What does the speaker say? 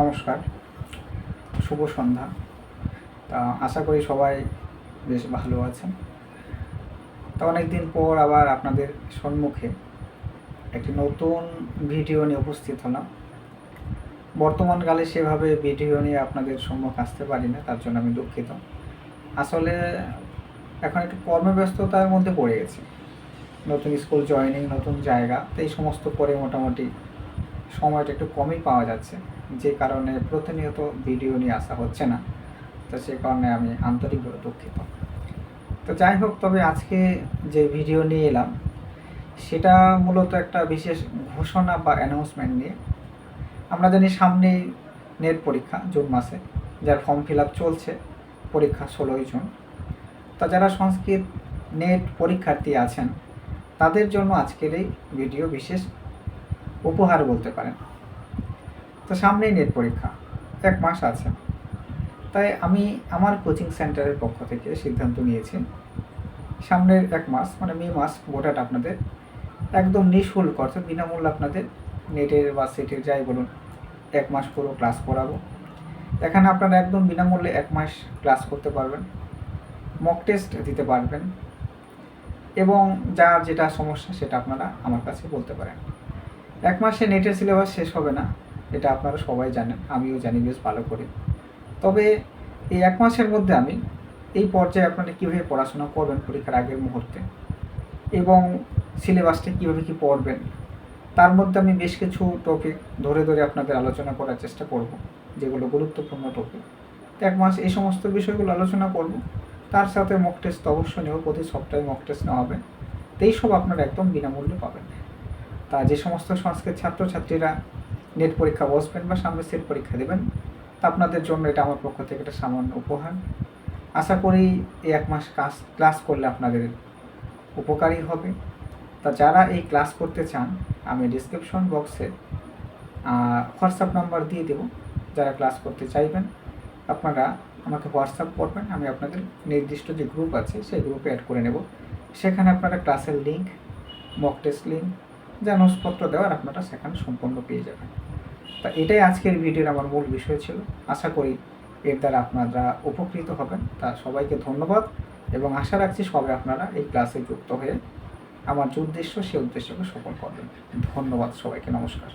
নমস্কার। শুভ সন্ধ্যা। তা আশা করি সবাই বেশ ভালো আছেন। তা অনেকদিন পর আবার আপনাদের সম্মুখে একটি নতুন ভিডিও নিয়ে উপস্থিত হলাম। বর্তমানকালে সেভাবে ভিডিও নিয়ে আপনাদের সম্মুখ আসতে পারি না, তার জন্য আমি দুঃখিত। আসলে এখন একটু কর্মব্যস্ততার মধ্যে পড়ে গেছি। নতুন স্কুল জয়েনিং নতুন জায়গা, তো এই সমস্ত করে মোটামুটি সময়টা একটু কমই পাওয়া যাচ্ছে। যে কারণে প্রতিনিয়ত ভিডিও নিয়ে আসা হচ্ছে না। তো সে কারণে আমি আন্তরিকভাবে দুঃখিত। তো যাই হোক, তবে আজকে যে ভিডিও নিয়ে এলাম, সেটা মূলত একটা বিশেষ ঘোষণা বা অ্যানাউন্সমেন্ট নিয়ে। আমরা জানি সামনেই নেট পরীক্ষা জুন মাসে, যার ফর্ম ফিল আপ চলছে পরীক্ষা ষোলোই জুন। তা যারা সংস্কৃত নেট পরীক্ষার্থী আছেন, তাদের জন্য আজকের এই ভিডিও বিশেষ উপহার বলতে পারেন। তো সামনেই নেট পরীক্ষা। এক মাস আছে। তাই আমি আমার কোচিং সেন্টারের পক্ষ থেকে সিদ্ধান্ত নিয়েছি। সামনের এক মাস মানে মে মাস গোটাটা আপনাদের একদম নিঃশুল্ক, অর্থাৎ বিনামূল্যে আপনাদের নেটের বা সেটের যাই বলুন, এক মাস পুরো ক্লাস করাবো। এখানে আপনারা একদম বিনামূল্যে এক মাস ক্লাস করতে পারবেন। মক টেস্ট দিতে পারবেন। এবং যার যেটা সমস্যা সেটা আপনারা আমার কাছে বলতে পারেন। এক মাসে নেটের সিলেবাস শেষ হবে না। এটা আপনারা সবাই জানেন, আমিও জানি, বেশ ভালো করে। তবে এই এক মাসের মধ্যে আমি এই পর্যায়ে আপনারা কীভাবে পড়াশোনা করবেন পরীক্ষার আগের মুহূর্তে এবং সিলেবাসটা কীভাবে কী পড়বেন, তার মধ্যে আমি বেশ কিছু টপিক ধরে ধরে আপনাদের আলোচনা করার চেষ্টা করব, যেগুলো গুরুত্বপূর্ণ টপিক তো এক মাস এই সমস্ত বিষয়গুলো আলোচনা করব, তার সাথে মক টেস্ট অবশ্যই নেব, প্রতি সপ্তাহে মক টেস্ট নেওয়া হবে, তো এইসব আপনারা একদম বিনামূল্যে পাবেন। তা যে সমস্ত সংস্কৃত ছাত্রছাত্রীরা নেট পরীক্ষা বসবেন বা সামনে সেট পরীক্ষা দেবেন। তা আপনাদের জন্য এটা আমার পক্ষ থেকে একটা সামান্য উপহার। আশা করি এই এক মাস ক্লাস ক্লাস করলে আপনাদের উপকারী হবে। তা যারা এই ক্লাস করতে চান, আমি ডিসক্রিপশন বক্সে হোয়াটসঅ্যাপ নাম্বার দিয়ে দেবো। যারা ক্লাস করতে চাইবেন, আপনারা আমাকে হোয়াটসঅ্যাপ করবেন। আমি আপনাদের নির্দিষ্ট যে গ্রুপ আছে, সেই গ্রুপে অ্যাড করে নেব। সেখানে আপনারা ক্লাসের লিঙ্ক মক টেস্ট লিঙ্ক যা নোটসপত্র দেওয়ার আপনারা সেখানে সম্পূর্ণ পেয়ে যাবেন। তা এটাই আজকের ভিডিওর আমার মূল বিষয় ছিল। আশা করি এর দ্বারা আপনারা উপকৃত হবেন। তা সবাইকে ধন্যবাদ এবং আশা রাখছি সবাই আপনারা এই ক্লাসে যুক্ত হয়ে আমার যে উদ্দেশ্য সেই উদ্দেশ্যকে সফল করবেন। ধন্যবাদ সবাইকে, নমস্কার।